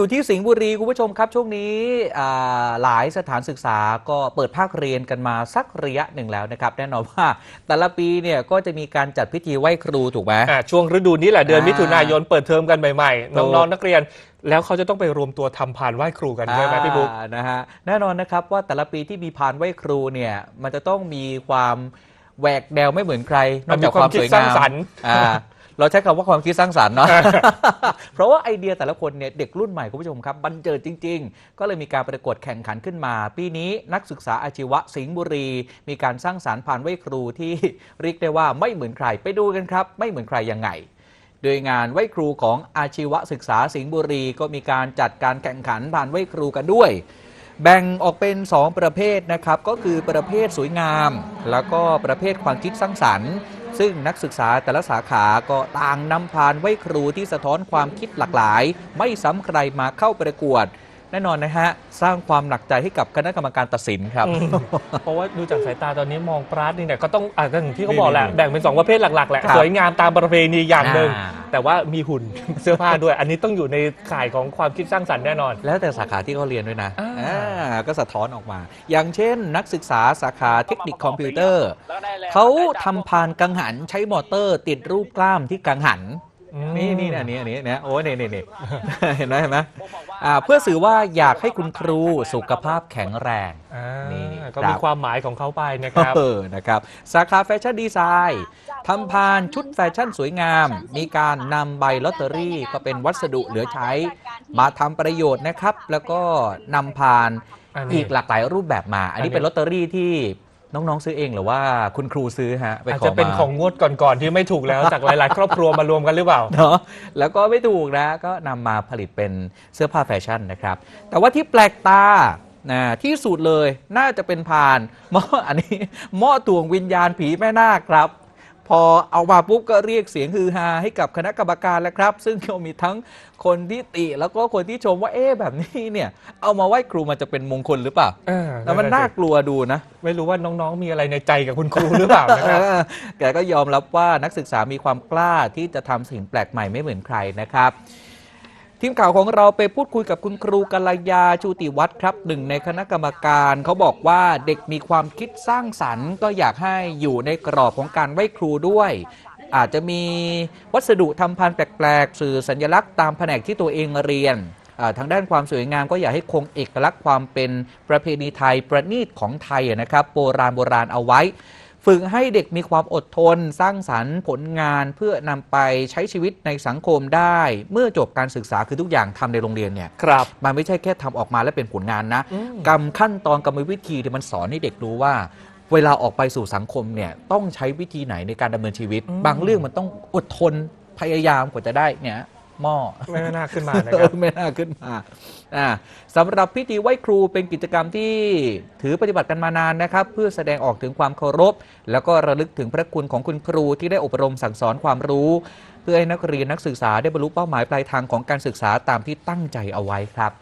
อยู่ที่สิงห์บุรีคุณผู้ชมครับ ช่วงนี้อ่าหลายสถานศึกษาก็เปิดภาคเรียนกันมาสักระยะหนึ่งแล้วนะครับ แน่นอนว่าแต่ละปีเนี่ยก็จะมีการจัดพิธีไหว้ครูถูกไหมอ่าช่วงฤดูนี้แหละเดือนอ่ามิมิถุนายนเปิดเทอมกันใหม่ๆถูกน้องๆนักเรียนแล้วเขาจะต้องไปรวมตัวทำพานไหว้ครูกันใช่ไหมพี่บุ๊กอ่านะฮะแน่นอนนะครับว่าแต่ละปีที่มีพานไหว้ครูเนี่ยมันจะต้องมีความแหวกแนวไม่เหมือนใครนอกจากความสวยงาม มีความคิดสร้างสรรค์อ่าเราใช้คำว่าความคิดสร้างสรรค์เนาะ เพราะว่าไอเดียแต่ละคนเนี่ยเด็กรุ่นใหม่คุณผู้ชมครับบันเจิดจริง ๆ ก็เลยมีการประกวดแข่งขันขึ้นมา ปีนี้นักศึกษาอาชีวะสิงห์บุรี มีการสร้างสารรค์พานไหว้ครูที่ เรียกได้ว่าไม่เหมือนใครไปดูกันครับ ไม่เหมือนใครยังไง โดยงานไหว้ครูของอาชีวศึกษาสิงห์บุรี ก็มีการจัดการแข่งขันผ่านไหว้ครูกันด้วย แบ่งออกเป็น 2 ประเภทนะครับก็คือประเภทสวยงาม แล้วก็ประเภทความคิดสร้างสรรค์ ซึ่งนักศึกษาแต่ละสาขาก็ต่างนำพานไหว้ครูที่สะท้อนความคิดหลากหลาย ไม่ซ้ำใครมาเข้าประกวด แน่นอนนะฮะ สร้างความหนักใจให้กับคณะกรรมการตัดสินครับ อืมเพราะว่าดูจากสายตาตอนนี้มองปราดนี่เนี่ยก็ต้องอ่าก็อย่างที่เขาบอกแหละ นี่ๆๆแบ่งเป็นสองประเภทหลัก ๆ แหละ ครับสวยงามตามประเพณีอย่างหนึ่ง อ่า แต่ว่ามีหุ่น เสื้อผ้าด้วย อันนี้ต้องอยู่ในข่ายของความคิดสร้างสรรค์แน่นอน แล้วแต่สาขาที่เขาเรียนด้วยนะอ่า อ่าก็สะท้อนออกมา อย่างเช่น นักศึกษาสาขาเทคนิคคอมพิวเตอร์ เขาทำพานกังหันใช้มอเตอร์ติดรูปกล้ามที่กังหันอืมนี่นี่อันนี้อันนี้เนี่ยโอ้ยนี่นี่นี่ เห็นไหมเห็นไหม อ่าเพื่อสื่อว่าอยากให้คุณครูสุขภาพแข็งแรง อ่านี่ก็ครับมีความหมายของเขาไปนะครับ เออนะครับสาขาแฟชั่นดีไซน์ทำพานชุดแฟชั่นสวยงาม มีการนำใบลอตเตอรี่ก็เป็นวัสดุเหลือใช้ มาทำประโยชน์นะครับ แล้วก็นำพานอันนี้อีกหลากหลายรูปแบบมา อันนี้อันนี้ เป็นลอตเตอรี่ที่ น้องๆซื้อเองหรือว่าคุณครูซื้อฮะไปอาจขอจะเป็นมาของงวดก่อนๆที่ไม่ถูกแล้วจากหลาย ๆ ครอบครัวมารวมกันหรือเปล่า เนาะแล้วก็ไม่ถูกนะก็นำมาผลิตเป็นเสื้อผ้าแฟชั่นนะครับ แต่ว่าที่แปลกตานะที่สุดเลยน่าจะเป็นพานหม้ออันนี้หม้อตวงวิญญาณผีแม่นาคครับ พอเอามาปุ๊บก็เรียกเสียงฮือฮาให้กับคณะกรรมการแล้วครับ ซึ่งก็มีทั้งคนที่ติแล้วก็คนที่ชมว่าเอ๊ะแบบนี้เนี่ย เอามาไหว้ครูมันจะเป็นมงคลหรือเปล่าเออแต่มันน่ากลัวดูนะ ไม่รู้ว่าน้องๆมีอะไรในใจกับคุณครูหรือเปล่านะครับเออแกก็ยอมรับว่านักศึกษามีความกล้าที่จะทำสิ่งแปลกใหม่ไม่เหมือนใครนะครับ ทีมข่าวของเราไปพูดคุยกับคุณครูกัลยาชูติวัฒน์ครับหนึ่งในคณะกรรมการเขาบอกว่าเด็กมีความคิดสร้างสรรค์ ก็อยากให้อยู่ในกรอบของการไหว้ครูด้วย อาจจะมีวัสดุทำพันแปลกๆ สื่อสัญลักษณ์ตามแผนกที่ตัวเองเรียนทางด้านความสวยงามก็อยากให้คงเอกลักษณ์ความเป็นประเพณีไทยประณีตของไทยนะครับ โบราณโบราณเอาไว้ ฝึกให้เด็กมีความอดทน สร้างสรรค์ผลงานเพื่อนำไปใช้ชีวิตในสังคมได้ เมื่อจบการศึกษาคือทุกอย่างทำในโรงเรียนเนี่ยครับ มันไม่ใช่แค่ทำออกมาแล้วเป็นผลงานนะอืมกรรมขั้นตอนกรรมวิธีที่มันสอนให้เด็กรู้ว่าเวลาออกไปสู่สังคมเนี่ยต้องใช้วิธีไหนในการดำเนินชีวิต บางเรื่องมันต้องอดทนพยายามกว่าจะได้เนี่ยหม้อไม่น่าขึ้นมานะครับไม่น่าขึ้นมา อ่าสำหรับพิธีไหว้ครูเป็นกิจกรรมที่ถือปฏิบัติกันมานานนะครับ เพื่อแสดงออกถึงความเคารพ แล้วก็ระลึกถึงพระคุณของคุณครูที่ได้อบรมสั่งสอนความรู้ เพื่อให้นักเรียนนักศึกษาได้บรรลุเป้าหมายปลายทางของการศึกษาตามที่ตั้งใจเอาไว้ครับ